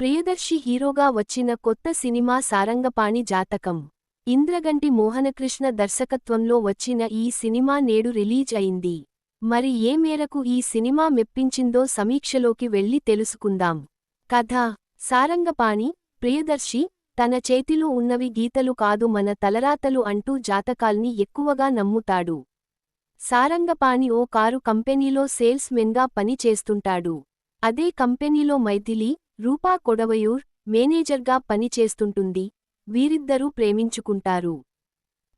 ప్రియదర్శి హీరోగా వచ్చిన కొత్త సినిమా సారంగపాణి జాతకం. ఇంద్రగంటి మోహనకృష్ణ దర్శకత్వంలో వచ్చిన ఈ సినిమా నేడు రిలీజ్ అయింది. మరి ఏ మేరకు ఈ సినిమా మెప్పించిందో సమీక్షలోకి వెళ్ళి తెలుసుకుందాం. కథ. సారంగపాణి ప్రియదర్శి తన చేతిలో ఉన్నవి గీతలు కాదు మన తలరాతలు అంటూ జాతకాల్ని ఎక్కువగా నమ్ముతాడు. సారంగపాణి ఓ కారు కంపెనీలో సేల్స్ మెన్గా పని చేస్తుంటాడు అదే కంపెనీలో మైథిలి రూపా కొడవయూర్ మేనేజర్గా పనిచేస్తుంటుంది. వీరిద్దరూ ప్రేమించుకుంటారు.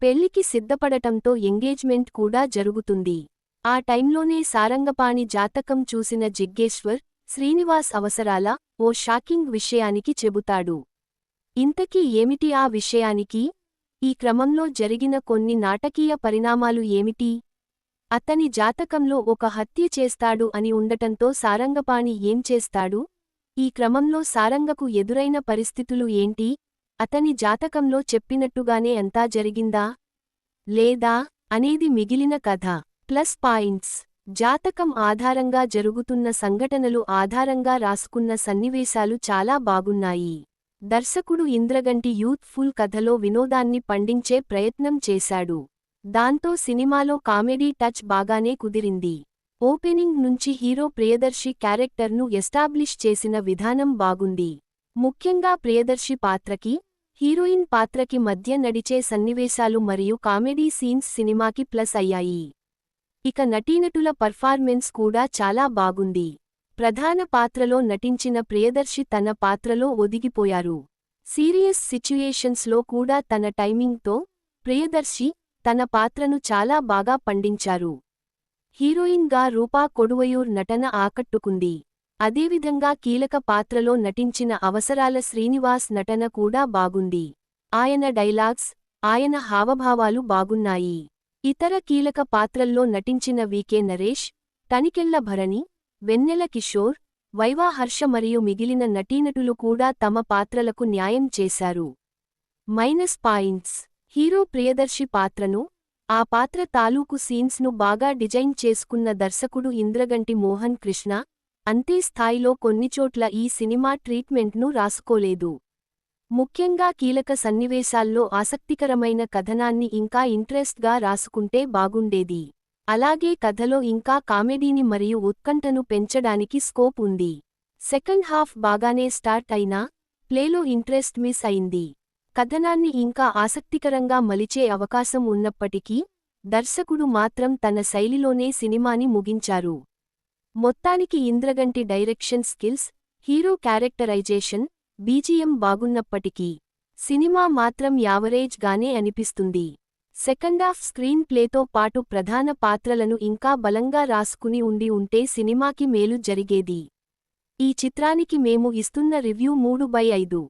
పెళ్ళికి సిద్ధపడటంతో ఎంగేజ్మెంట్ కూడా జరుగుతుంది. ఆ టైంలోనే సారంగపాణి జాతకం చూసిన జిగ్గేశ్వర్ శ్రీనివాస్ అవసరాల ఓ షాకింగ్ విషయానికి చెబుతాడు. ఇంతకీ ఏమిటి ఆ విషయానికి? ఈ క్రమంలో జరిగిన కొన్ని నాటకీయ పరిణామాలు ఏమిటి? అతని జాతకంలో ఒక హత్య చేస్తాడు అని ఉండటంతో సారంగపాణి ఏం చేస్తాడు? ఈ క్రమంలో సారంగకు ఎదురైన పరిస్థితులు ఏంటి? అతని జాతకంలో చెప్పినట్టుగానే అంతా జరిగిందా? లేదా? అనేది మిగిలిన కథ. Plus points. జాతకం ఆధారంగా జరుగుతున్న సంఘటనలు ఆధారంగా రాసుకున్న సన్నివేశాలు చాలా బాగున్నాయి. దర్శకుడు ఇంద్రగంటి యూత్ ఫుల్ కథలో వినోదాన్ని పండించే ప్రయత్నం చేశాడు. దాంతో సినిమాలో కామెడీ టచ్ బాగానే కుదిరింది. ఓపెనింగ్ నుంచి హీరో ప్రియదర్శి క్యారెక్టర్ను ఎస్టాబ్లిష్ చేసిన విధానం బాగుంది. ముఖ్యంగా ప్రియదర్శి పాత్రకి హీరోయిన్ పాత్రకి మధ్య నడిచే సన్నివేశాలు మరియు కామెడీ సీన్స్ సినిమాకి ప్లస్ అయ్యాయి. ఇక నటీనటుల పర్ఫార్మెన్స్ కూడా చాలా బాగుంది. ప్రధాన పాత్రలో నటించిన ప్రియదర్శి తన పాత్రలో ఒదిగిపోయారు. సీరియస్ సిచ్యుయేషన్స్లో కూడా తన టైమింగ్తో ప్రియదర్శి తన పాత్రను చాలా బాగా పండించారు. హీరోయిన్గా రూపా కొడువయూర్ నటన ఆకట్టుకుంది. అదేవిధంగా కీలక పాత్రలో నటించిన అవసరాల శ్రీనివాస్ నటన కూడా బాగుంది. ఆయన డైలాగ్స్ ఆయన హావభావాలు బాగున్నాయి. ఇతర కీలక పాత్రల్లో నటించిన వికే నరేష్ తనికెళ్ళ భరణి వెన్నెల కిషోర్ వైవా హర్ష మరియు మిగిలిన నటీనటులు కూడా తమ పాత్రలకు న్యాయం చేశారు. మైనస్ పాయింట్స్ హీరో ప్రియదర్శి పాత్రను ఆ పాత్ర తాలూకు సీన్స్ను బాగా డిజైన్ చేసుకున్న దర్శకుడు ఇంద్రగంటి మోహన్ కృష్ణ అంతే స్థాయిలో కొన్నిచోట్ల ఈ సినిమా ట్రీట్మెంట్ను రాసుకోలేదు. ముఖ్యంగా కీలక సన్నివేశాల్లో ఆసక్తికరమైన కథనాన్ని ఇంకా ఇంట్రెస్ట్గా రాసుకుంటే బాగుండేది. అలాగే కథలో ఇంకా కామెడీని మరియు ఉత్కంఠను పెంచడానికి స్కోప్ ఉంది. సెకండ్ హాఫ్ బాగానే స్టార్ట్ అయినా ప్లేలో ఇంట్రెస్ట్ మిస్ అయింది. కథనాన్ని ఇంకా ఆసక్తికరంగా మలిచే అవకాశం ఉన్నప్పటికీ దర్శకుడు మాత్రం తన శైలిలోనే సినిమాని ముగించారు. మొత్తానికి Indraganti direction skills hero characterisation BGM బాగున్నప్పటికీ సినిమా మాత్రం యావరేజ్ గానే అనిపిస్తుంది సెకండాఫ్ స్క్రీన్ ప్లేతో పాటు ప్రధాన పాత్రలను ఇంకా బలంగా రాసుకుని ఉండి ఉంటే సినిమాకి మేలు జరిగేది. ఈ చిత్రానికి మేము ఇస్తున్న రివ్యూ మూడు బై ఐదు.